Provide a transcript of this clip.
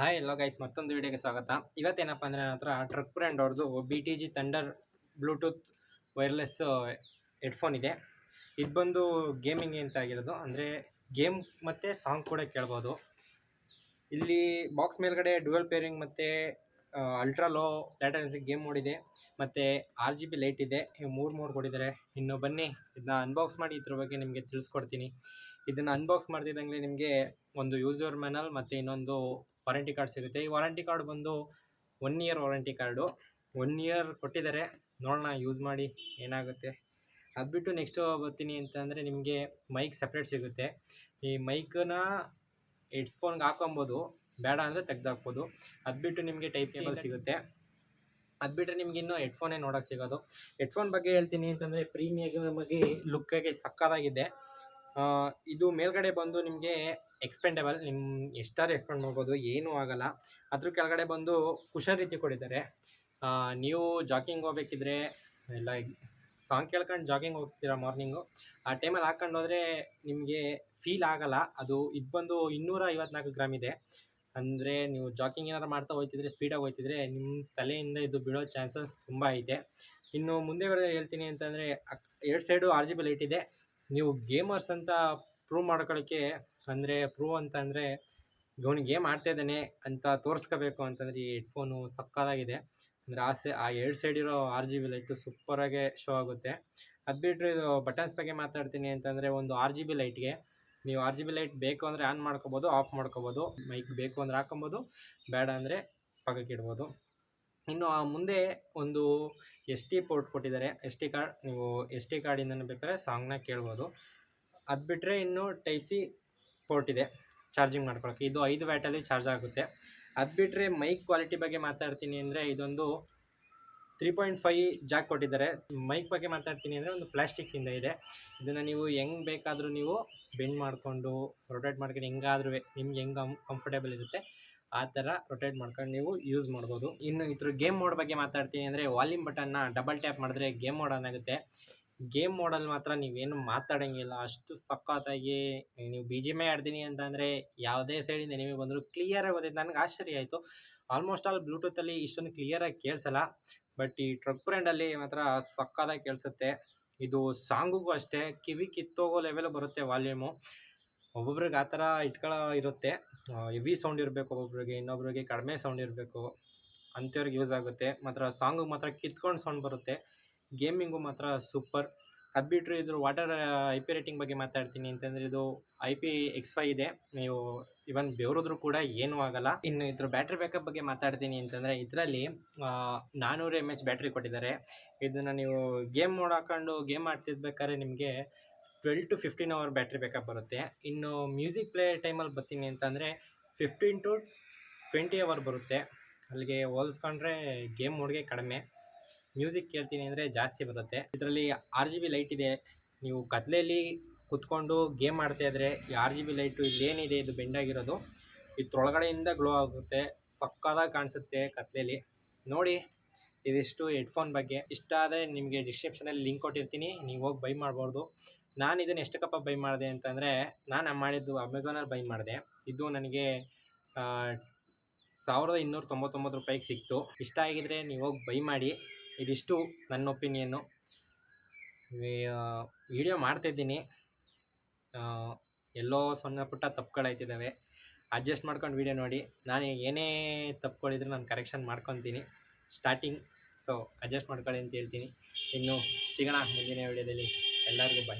Hi ಎಲ್ಲೋ guys ಮತ್ತೊಂದು ವಿಡಿಯೋಗೆ ಸ್ವಾಗತ. ಇವತ್ತೇನಪ್ಪ ಅಂದರೆ ನನ್ನ ಹತ್ರ ಟ್ರಕ್ ಬ್ರ್ಯಾಂಡ್ ಅವ್ರದ್ದು B T G Thunder bluetooth wireless headphone ಇದೆ. ಇದು ಬಂದು ಗೇಮಿಂಗ್ ಅಂತ ಆಗಿರೋದು. ಅಂದರೆ ಗೇಮ್ ಮತ್ತು ಸಾಂಗ್ ಕೂಡ ಕೇಳ್ಬೋದು. ಇಲ್ಲಿ ಬಾಕ್ಸ್ ಮೇಲ್ಗಡೆ ಡುವೆಲ್ ಪೇರಿಂಗ್ ಮತ್ತು ultra low latency game mode ಇದೆ. ಮತ್ತು ಆರ್ ಜಿ ಬಿ ಲೈಟ್ ಇದೆ. ಇವು ಮೂರು ಮೂರು ಕೊಟ್ಟಿದ್ದಾರೆ. ಇನ್ನು ಬನ್ನಿ ಇದನ್ನ ಅನ್ಬಾಕ್ಸ್ ಮಾಡಿ ಇದ್ರ ಬಗ್ಗೆ ನಿಮಗೆ ತಿಳಿಸ್ಕೊಡ್ತೀನಿ. ಇದನ್ನು ಅನ್ಬಾಕ್ಸ್ ಮಾಡ್ತಿದ್ದಂಗೆ ನಿಮಗೆ ಒಂದು ಯೂಸರ್ ಮ್ಯಾನಲ್ ಮತ್ತು ಇನ್ನೊಂದು ವಾರಂಟಿ ಕಾರ್ಡ್ ಸಿಗುತ್ತೆ. ಈ ವಾರಂಟಿ ಕಾರ್ಡ್ ಬಂದು one year warranty card. One year ಕೊಟ್ಟಿದ್ದಾರೆ. ನೋಡೋಣ ಯೂಸ್ ಮಾಡಿ ಏನಾಗುತ್ತೆ. ಅದು ಬಿಟ್ಟು ನೆಕ್ಸ್ಟು ಬರ್ತೀನಿ ಅಂತಂದರೆ ನಿಮಗೆ ಮೈಕ್ ಸಪ್ರೇಟ್ ಸಿಗುತ್ತೆ. ಈ ಮೈಕನ್ನ ಹೆಡ್ಸ್ಫೋನ್ಗೆ ಹಾಕೊಬೋದು ಬೇಡ ಅಂದರೆ ತೆಗ್ದಾಕ್ಬೋದು. ಅದು ಬಿಟ್ಟು ನಿಮಗೆ ಟೈಪ್ ಕೇಬಲ್ ಸಿಗುತ್ತೆ. ಅದು ಬಿಟ್ಟರೆ ನಿಮ್ಗೆ ಇನ್ನೂ ಹೆಡ್ಫೋನೇ ನೋಡೋಕೆ ಸಿಗೋದು. ಹೆಡ್ಫೋನ್ ಬಗ್ಗೆ ಹೇಳ್ತೀನಿ ಅಂತಂದರೆ ಪ್ರೀಮಿಯಮ್ ಆಗಿ ಲುಕ್ಕಾಗಿ ಸಕ್ಕತ್ತಾಗಿದೆ. ಇದು ಮೇಲ್ಗಡೆ ಬಂದು ನಿಮಗೆ ಎಕ್ಸ್ಪೆಂಡೆಬಲ್ ನಿಮ್ಮ ಎಷ್ಟಾರು ಎಕ್ಸ್ಪೆಂಡ್ ಮಾಡ್ಬೋದು ಏನೂ ಆಗಲ್ಲ. ಅದ್ರ ಕೆಳಗಡೆ ಬಂದು ಕುಷನ್ ರೀತಿ ಕೊಟ್ಟಿದ್ದಾರೆ ಆ, ನೀವು ಜಾಕಿಂಗ್ ಹೋಗ್ಬೇಕಿದ್ರೆ ಎಲ್ಲ ಸಾಂಗ್ ಕೇಳ್ಕೊಂಡು ಜಾಗಿಂಗ್ ಹೋಗ್ತೀರಾ ಮಾರ್ನಿಂಗು ಆ ಟೈಮಲ್ಲಿ ಹಾಕ್ಕೊಂಡು ಹೋದರೆ ನಿಮಗೆ ಫೀಲ್ ಆಗಲ್ಲ. ಅದು ಇದು ಬಂದು ಇನ್ನೂರ ಐವತ್ನಾಲ್ಕು ಗ್ರಾಮ್ ಇದೆ. ಅಂದರೆ ನೀವು ಜಾಕಿಂಗ್ ಏನಾದ್ರು ಮಾಡ್ತಾ ಹೋಗ್ತಿದ್ರೆ ಸ್ಪೀಡಾಗಿ ಹೋಗ್ತಿದ್ರೆ ನಿಮ್ಮ ತಲೆಯಿಂದ ಇದು ಬಿಡೋ ಚಾನ್ಸಸ್ ತುಂಬ ಐತೆ. ಇನ್ನು ಮುಂದೆ ಹೇಳ್ತೀನಿ ಅಂತಂದರೆ ಎರಡು ಸೈಡು ಆರ್ ಜಿ ಲೈಟ್ ಇದೆ. ನೀವು ಗೇಮರ್ಸ್ ಅಂತ ಪ್ರೂವ್ ಮಾಡ್ಕೊಳ್ಳೋಕ್ಕೆ ಅಂದರೆ ಪ್ರೂವ್ ಅಂತ ಅಂದರೆ ಇವನು ಗೇಮ್ ಆಡ್ತಾ ಇದ್ದಾನೆ ಅಂತ ತೋರಿಸ್ಕೋಬೇಕು ಅಂತಂದರೆ ಈ ಹೆಡ್ಫೋನು ಸಕ್ಕತ್ತಾಗಿದೆ. ಅಂದರೆ ಆ ಸೆ, ಆ ಎರಡು ಸೈಡ್ ಇರೋ ಆರ್ ಜಿ ಬಿ ಲೈಟು ಸೂಪರಾಗೆ ಶೋ ಆಗುತ್ತೆ. ಅದು ಬಿಟ್ಟರೆ ಇದು ಬಟನ್ಸ್ ಬಗ್ಗೆ ಮಾತಾಡ್ತೀನಿ ಅಂತಂದರೆ ಒಂದು ಆರ್ ಜಿ ಬಿ ಲೈಟ್ಗೆ ನೀವು ಆರ್ ಜಿ ಬಿ ಲೈಟ್ ಬೇಕು ಅಂದರೆ ಆನ್ ಮಾಡ್ಕೋಬೋದು ಆಫ್ ಮಾಡ್ಕೋಬೋದು ಮೈಕ್ ಬೇಕು ಅಂದರೆ ಹಾಕೊಬೋದು, ಬೇಡ ಅಂದರೆ ಪಕ್ಕಕ್ಕೆ ಇಡ್ಬೋದು ಇನ್ನು ಆ ಮುಂದೆ ಒಂದು ಎಸ್ ಟಿ ಪೋರ್ಟ್ ಕೊಟ್ಟಿದ್ದಾರೆ. ಎಸ್ ಟಿ ಕಾರ್ಡ್, ನೀವು ಎಸ್ ಟಿ ಕಾರ್ಡಿಂದ ಬೇಕಾದ್ರೆ ಸಾಂಗ್ನ ಕೇಳ್ಬೋದು. ಅದು ಬಿಟ್ಟರೆ ಇನ್ನು ಟೈಪ್ ಸಿ ಪೋರ್ಟ್ ಇದೆ, ಚಾರ್ಜಿಂಗ್ ಮಾಡ್ಕೊಳಕ್ಕೆ. ಇದು ಐದು ವ್ಯಾಟಲ್ಲಿ ಚಾರ್ಜ್ ಆಗುತ್ತೆ. ಅದು ಬಿಟ್ಟರೆ ಮೈಕ್ ಕ್ವಾಲಿಟಿ ಬಗ್ಗೆ ಮಾತಾಡ್ತೀನಿ ಅಂದರೆ ಇದೊಂದು ತ್ರೀ ಪಾಯಿಂಟ್ ಫೈ ಜಾಕ್ ಕೊಟ್ಟಿದ್ದಾರೆ. ಮೈಕ್ ಬಗ್ಗೆ ಮಾತಾಡ್ತೀನಿ ಅಂದರೆ ಒಂದು ಪ್ಲಾಸ್ಟಿಕ್ಕಿಂದ ಇದೆ ಇದನ್ನು ನೀವು ಹೆಂಗೆ ಬೇಕಾದರೂ ನೀವು ಬೆಂಡ್ ಮಾಡಿಕೊಂಡು, ರೊಟೇಟ್ ಮಾಡ್ಕೊಂಡು, ಹೆಂಗಾದ್ರೂ ನಿಮ್ಗೆ ಹೆಂಗೆ ಕಂಫರ್ಟೇಬಲ್ ಇರುತ್ತೆ. ಆ ಥರ ರೊಟೇಟ್ ಮಾಡ್ಕೊಂಡು ನೀವು ಯೂಸ್ ಮಾಡ್ಬೋದು. ಇನ್ನು ಇದ್ರ ಗೇಮ್ ಮೋಡ್ ಬಗ್ಗೆ ಮಾತಾಡ್ತೀನಿ ಅಂದರೆ ವಾಲ್ಯೂಮ್ ಬಟನ್ನ ಡಬಲ್ ಟ್ಯಾಪ್ ಮಾಡಿದ್ರೆ ಗೇಮ್ ಮೋಡ್ ಆಗುತ್ತೆ. ಗೇಮ್ ಮೋಡಲ್ಲಿ ಮಾತ್ರ ನೀವೇನು ಮಾತಾಡೋಂಗಿಲ್ಲ. ಅಷ್ಟು ಸಖತ್ತಾಗಿ ನೀವು ಬಿ ಜಿ ಎಂ ಆಡ್ತೀನಿ ಅಂತಂದರೆ ಯಾವುದೇ ಸೈಡಿಂದ ನಿಮಗೆ ಬಂದರೂ ಕ್ಲಿಯರಾಗಿ ಗೊತ್ತೈತೆ ನನಗೆ ಆಶ್ಚರ್ಯ ಆಯಿತು. ಆಲ್ಮೋಸ್ಟ್ ಆಲ್ ಬ್ಲೂಟೂತಲ್ಲಿ ಇಷ್ಟೊಂದು ಕ್ಲಿಯರಾಗಿ ಕೇಳಿಸಲ್ಲ. ಬಟ್ ಈ ಟ್ರಕ್ ಬ್ರ್ಯಾಂಡಲ್ಲಿ ಮಾತ್ರ ಸಕ್ಕತ್ತಾಗಿ ಕೇಳಿಸುತ್ತೆ. ಇದು ಸಾಂಗಿಗೂ ಅಷ್ಟೇ. ಕಿವಿ ಕಿತ್ತೋಗೋ ಲೆವೆಲ್ ಬರುತ್ತೆ ವಾಲ್ಯೂಮು ಒಬ್ಬೊಬ್ರಿಗೆ ಆ ಥರ ಇಟ್ಕೊಳ್ಳೋ ಇರುತ್ತೆ. ಹೆವಿ ಸೌಂಡ್ ಇರಬೇಕು ಒಬ್ಬೊಬ್ರಿಗೆ, ಇನ್ನೊಬ್ರಿಗೆ ಕಡಿಮೆ ಸೌಂಡ್ ಇರಬೇಕು. ಅಂಥವ್ರಿಗೆ ಯೂಸ್ ಆಗುತ್ತೆ. ಮಾತ್ರ ಸಾಂಗು ಮಾತ್ರ ಕಿತ್ಕೊಂಡು ಸೌಂಡ್ ಬರುತ್ತೆ. ಗೇಮಿಂಗು ಮಾತ್ರ ಸೂಪರ್ ಅದು ಬಿಟ್ಟರೆ ಇದ್ರ ವಾಟರ್ ಐ ಪಿ ರೇಟಿಂಗ್ ಬಗ್ಗೆ ಮಾತಾಡ್ತೀನಿ ಅಂತಂದರೆ ಇದು ಐ ಪಿ ಎಕ್ಸ್ ಫೈ ಇದೆ. ನೀವು ಇವನ್ ಬೆವರಿದ್ರು ಕೂಡ ಏನೂ ಆಗಲ್ಲ. ಇನ್ನು ಇದ್ರ ಬ್ಯಾಟ್ರಿ ಬ್ಯಾಕಪ್ ಬಗ್ಗೆ ಮಾತಾಡ್ತೀನಿ ಅಂತಂದರೆ ಇದರಲ್ಲಿ ನಾನ್ನೂರು ಎಂ ಎಚ್ ಬ್ಯಾಟ್ರಿ ಕೊಟ್ಟಿದ್ದಾರೆ. ಇದನ್ನು ನೀವು ಗೇಮ್ ಹಾಕೊಂಡು ಗೇಮ್ ಆಡ್ತಿರ್ಬೇಕಾದ್ರೆ ನಿಮಗೆ twelve to fifteen hour battery backup ಬರುತ್ತೆ. ಇನ್ನು ಮ್ಯೂಸಿಕ್ ಪ್ಲೇ ಟೈಮಲ್ಲಿ ಬರ್ತೀನಿ ಅಂತಂದರೆ ಫಿಫ್ಟೀನ್ ಟು ಟ್ವೆಂಟಿ ಅವರ್ ಬರುತ್ತೆ. ಅಲ್ಲಿಗೆ ಹೋಲಿಸ್ಕೊಂಡ್ರೆ ಗೇಮ್ ಮೋಡ್ಗೆ ಕಡಿಮೆ. ಮ್ಯೂಸಿಕ್ ಕೇಳ್ತೀನಿ ಅಂದರೆ ಜಾಸ್ತಿ ಬರುತ್ತೆ. ಇದರಲ್ಲಿ ಆರ್ ಜಿ ಬಿ ಲೈಟ್ ಇದೆ. ನೀವು ಕತ್ಲೆಯಲ್ಲಿ ಕುತ್ಕೊಂಡು ಗೇಮ್ ಮಾಡ್ತಾ ಇದ್ರೆ ಈ ಆರ್ ಜಿ ಬಿ ಲೈಟು ಇಲ್ಲೇನಿದೆ, ಇದು ಬೆಂಡಾಗಿರೋದು. ಇದ್ರೊಳಗಡೆಯಿಂದ ಗ್ಲೋ ಆಗುತ್ತೆ. ಸಕ್ಕದಾಗಿ ಕಾಣಿಸುತ್ತೆ ಕತ್ಲೆಯಲ್ಲಿ ನೋಡಿ, ಇದಿಷ್ಟು ಹೆಡ್ಫೋನ್ ಬಗ್ಗೆ. ಇಷ್ಟ ಆದರೆ ನಿಮಗೆ ಡಿಸ್ಕ್ರಿಪ್ಷನಲ್ಲಿ ಲಿಂಕ್ ಕೊಟ್ಟಿರ್ತೀನಿ. ನೀವು ಹೋಗಿ ಬೈ ಮಾಡ್ಬೋದು. ನಾನು ಇದನ್ನು ಎಷ್ಟಕ್ಕಪ್ಪ ಬೈ ಮಾಡಿದೆ ಅಂತಂದರೆ, ನಾನು ಮಾಡಿದ್ದು ಅಮೆಝಾನಲ್ಲಿ ಬೈ ಮಾಡಿದೆ. ಇದು ನನಗೆ ಸಾವಿರದ ಇನ್ನೂರ ತೊಂಬತ್ತೊಂಬತ್ತು ರೂಪಾಯಿಗೆ ಸಿಕ್ತು. ಇಷ್ಟ ಆಗಿದ್ದರೆ ನೀವು ಹೋಗಿ ಬೈ ಮಾಡಿ. ಇದಿಷ್ಟು ನನ್ನ ಒಪಿನಿಯನ್ನು ವಿಡಿಯೋ ಮಾಡ್ತಾಯಿದ್ದೀನಿ ಎಲ್ಲೋ ಸಣ್ಣ ಪುಟ್ಟ ತಪ್ಪುಗಳಾಯ್ತಿದ್ದಾವೆ ಅಡ್ಜಸ್ಟ್ ಮಾಡ್ಕೊಂಡು ವಿಡಿಯೋ ನೋಡಿ. ನಾನು ಏನೇ ತಪ್ಪುಗಳಿದ್ರೆ ನಾನು ಕರೆಕ್ಷನ್ ಮಾಡ್ಕೊತೀನಿ. ಸ್ಟಾರ್ಟಿಂಗ್ ಸೊ ಅಡ್ಜಸ್ಟ್ ಮಾಡ್ಕೊಳ್ಳಿ ಅಂತ ಹೇಳ್ತೀನಿ. ಇನ್ನು ಸಿಗೋಣ ಮುಂದಿನ ವಿಡಿಯೋದಲ್ಲಿ ಎಲ್ಲರಿಗೂ ಬಾಯ್